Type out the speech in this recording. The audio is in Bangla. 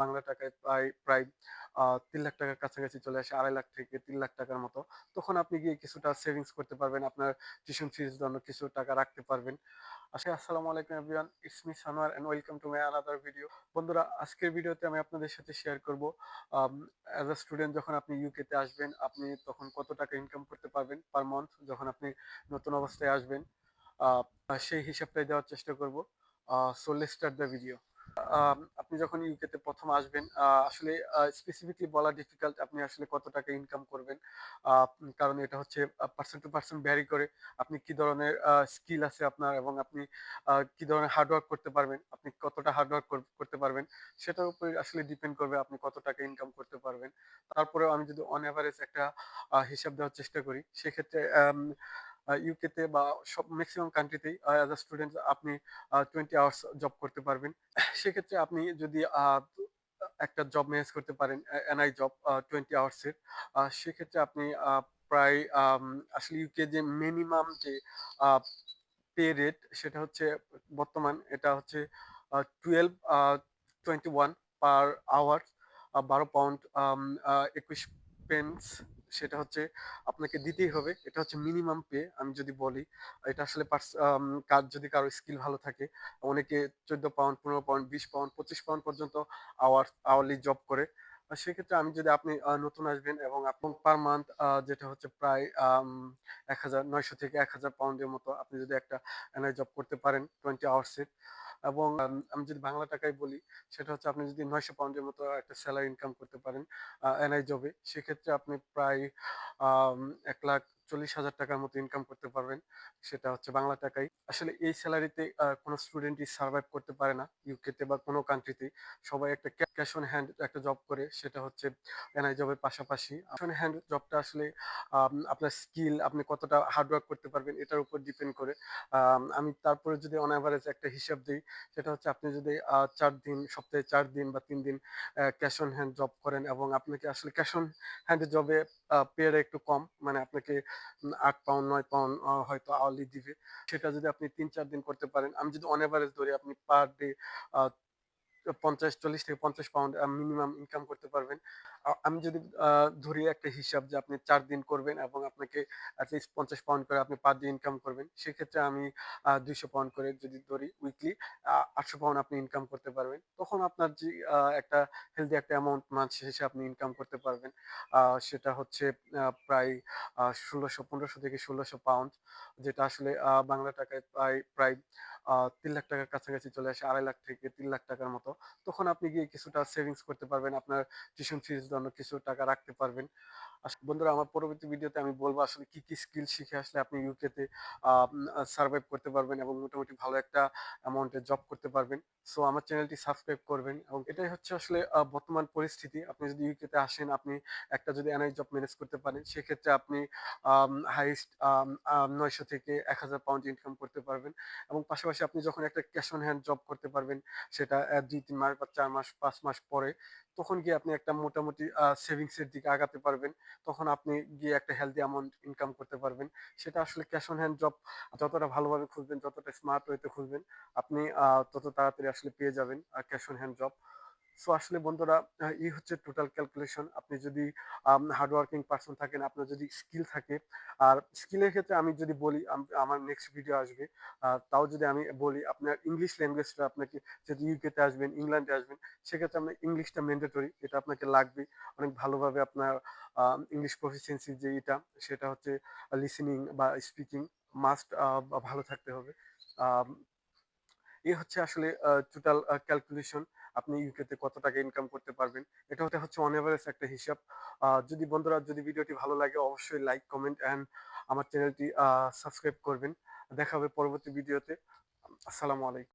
বাংলা টাকায় প্রায় প্রায় তিন লাখ টাকার কাছাকাছি চলে আসে, আড়াই লাখ থেকে তিন লাখ টাকার মতো। তখন আপনি গিয়ে কিছুটা সেভিংস করতে পারবেন, আপনার টিউশন ফিস জন্য কিছু টাকা রাখতে পারবেন। আসলে আসসালামু আলাইকুম everyone it's me Sanowar and welcome to my another video বন্ধুরা, আজকের ভিডিওতে আমি আপনাদের সাথে শেয়ার করব অ্যাজ আ স্টুডেন্ট যখন আপনি ইউকেতে আসবেন, আপনি তখন কত টাকা ইনকাম করতে পারবেন পার মান্থ যখন আপনি নতুন অবস্থায় আসবেন। সেই হিসাবটাই দেওয়ার চেষ্টা করব। So let's start the video আপনি যখন ইউকেতে প্রথম আসবেন আসলে স্পেসিফিকলি বলা ডিফিকাল্ট আপনি আসলে কত টাকা ইনকাম করবেন। কারণ এটা হচ্ছে পার্সন টু পার্সন ভ্যারি করে আপনি কি ধরনের স্কিল আছে আপনার এবং আপনি কি ধরনের হার্ডওয়ার্ক করতে পারবেন, আপনি কতটা হার্ডওয়ার্ক করতে পারবেন, সেটার উপরে আসলে ডিপেন্ড করবে আপনি কত টাকা ইনকাম করতে পারবেন। তারপরেও আমি যদি অন অ্যাভারেজ একটা হিসাব দেওয়ার চেষ্টা করি, সেক্ষেত্রে ইউকেতে বা সব ম্যাক্সিমাম কান্ট্রিতেই অ্যাজ আ স্টুডেন্ট আপনি টোয়েন্টি আওয়ার্স জব করতে পারবেন। সেক্ষেত্রে আপনি যদি একটা জব ম্যানেজ করতে পারেন এনআই জব টোয়েন্টি আওয়ার্সের সেক্ষেত্রে আপনি প্রায় আসলে ইউকে যে মিনিমাম যে পে রেট সেটা হচ্ছে বর্তমান এটা হচ্ছে twelve twenty one per hour বারো পাউন্ড একুশ পেন্স সেটা হচ্ছে আপনাকে দিতেই হবে। এটা হচ্ছে মিনিমাম পে আমি যদি বলি। এটা আসলে কাজ যদি কারও স্কিল ভালো থাকে, অনেকে চোদ্দ পাউন্ড পনেরো পাউন্ড বিশ পাউন্ড পঁচিশ পাউন্ড পর্যন্ত আওয়ার আওয়ারলি জব করে। সেক্ষেত্রে আমি যদি আপনি নতুন আসবেন এবং আপনি পার মান্থ যেটা হচ্ছে প্রায় এক হাজার নয়শো থেকে এক হাজার পাউন্ডের মতো আপনি যদি একটা এনআই জব করতে পারেন টোয়েন্টি আওয়ার্সের এবং, আমি যদি বাংলা টাকায় বলি, সেটা হচ্ছে আপনি যদি নয়শো পাউন্ডের মতো একটা স্যালারি ইনকাম করতে পারেন এনআই জবে সেক্ষেত্রে আপনি প্রায় এক লাখ চল্লিশ হাজার টাকার মতো ইনকাম করতে পারবেন, সেটা হচ্ছে বাংলা টাকায় আসলে এই স্যালারিতে কোনো স্টুডেন্টই সার্ভাইভ করতে পারে না ইউকেতে বা কোনো কান্ট্রিতে সবাই একটা ক্যাশ অন হ্যান্ড একটা জব করে, সেটা হচ্ছে এনআই জবের পাশাপাশি। ক্যাশ অন হ্যান্ড জবটা আসলে আপনার স্কিল আপনি কতটা হার্ডওয়ার্ক করতে পারবেন, এটার উপর ডিপেন্ড করে। আমি তারপরে যদি অন অ্যাভারেজ একটা হিসাব দিই, সেটা হচ্ছে আপনি যদি চার দিন, সপ্তাহে চার দিন বা তিন দিন ক্যাশ অন হ্যান্ড জব করেন এবং আপনাকে আসলে ক্যাশ অন হ্যান্ড জবে পেয়ারে একটু কম মানে আপনাকে আট পাউন্ড, নয় পাউন্ড হয়তো আওয়ারলি দিবে। সেটা যদি আপনি তিন চার দিন করতে পারেন, আমি যদি অন অ্যাভারেজ ধরি, আপনি পার ডে পঞ্চাশ, চল্লিশ থেকে পঞ্চাশ পাউন্ড মিনিমাম ইনকাম করতে পারবেন। আমি যদি ধরি একটা হিসাব যে আপনি চার দিন করবেন এবং আপনাকে অ্যাটলিস্ট পঞ্চাশ পাউন্ড করে আপনি পার দিন ইনকাম করবেন, সেক্ষেত্রে আমি দুইশো পাউন্ড করে যদি ধরি উইকলি আটশো পাউন্ড আপনি ইনকাম করতে পারবেন। তখন আপনার যে একটা হেলদি একটা অ্যামাউন্ট মাস শেষে আপনি ইনকাম করতে পারবেন। সেটা হচ্ছে প্রায় ষোলোশো, পনেরোশো থেকে ষোলোশো পাউন্ড যেটা আসলে বাংলা টাকায় প্রায় প্রায় তিন লাখ টাকার কাছাকাছি চলে আসে, আড়াই লাখ থেকে তিন লাখ টাকার মতো। তখন আপনি গিয়ে কিছুটা সেভিংস করতে পারবেন, আপনার টিউশন ফিস জন্য কিছু টাকা রাখতে পারবেন। বন্ধুরা, আমার পরবর্তী ভিডিওতে আমি বলব, আসলে কি কি স্কিল শিখে আসলে আপনি ইউকেতে সার্ভাইভ করতে পারবেন এবং মোটামুটি ভালো একটা অ্যামাউন্টে জব করতে পারবেন। সো আমার চ্যানেলটি সাবস্ক্রাইব করবেন এবং এটাই হচ্ছে আসলে বর্তমান পরিস্থিতি। আপনি যদি ইউকেতে আসেন, আপনি একটা যদি এনআই জব ম্যানেজ করতে পারেন, সেক্ষেত্রে আপনি হাইস্ট নয়শো থেকে এক হাজার পাউন্ড ইনকাম করতে পারবেন। এবং পাশাপাশি আপনি যখন একটা ক্যাশ অন হ্যান্ড জব করতে পারবেন, সেটা দুই, তিন মাস বা চার মাস, পাঁচ মাস পরে, তখন গিয়ে আপনি একটা মোটামুটি সেভিংসের দিকে আগাতে পারবেন। তখন আপনি গিয়ে একটা হেলদি অ্যামাউন্ট ইনকাম করতে পারবেন। সেটা আসলে ক্যাশ অন হ্যান্ড জব যতটা ভালোভাবে খুঁজবেন, যতটা স্মার্ট ওয়েতে খুঁজবেন, আপনি তত তাড়াতাড়ি আসলে পেয়ে যাবেন cash on hand job so আসলে বন্ধুরা এই হচ্ছে টোটাল ক্যালকুলেশন আপনি যদি হার্ডওয়ার্কিং পার্সন থাকেন, আপনার যদি স্কিল থাকে, আর স্কিলের ক্ষেত্রে আমি যদি বলি আমার নেক্সট ভিডিও আসবে। তাও যদি আমি বলি, আপনার ইংলিশ ল্যাঙ্গুয়েজটা আপনাকে যদি ইউকেতে আসবেন ইংল্যান্ডে আসবেন, সেক্ষেত্রে আপনার ইংলিশটা ম্যান্ডেটরি এটা আপনাকে লাগবে। অনেক ভালোভাবে আপনার ইংলিশ প্রফিসিয়েন্সি যে এটা, সেটা হচ্ছে লিসেনিং বা স্পিকিং মাস্ট ভালো থাকতে হবে। এই হচ্ছে আসলে টোটাল ক্যালকুলেশন আপনি ইউকেতে কত টাকা ইনকাম করতে পারবেন। এটা হতে হচ্ছে অন এভারেজ একটা হিসাব। যদি বন্ধুরা, যদি ভিডিওটি ভালো লাগে, অবশ্যই লাইক কমেন্ট অ্যান্ড আমার চ্যানেলটি সাবস্ক্রাইব করবেন। দেখা হবে পরবর্তী ভিডিওতে। আসসালামু আলাইকুম।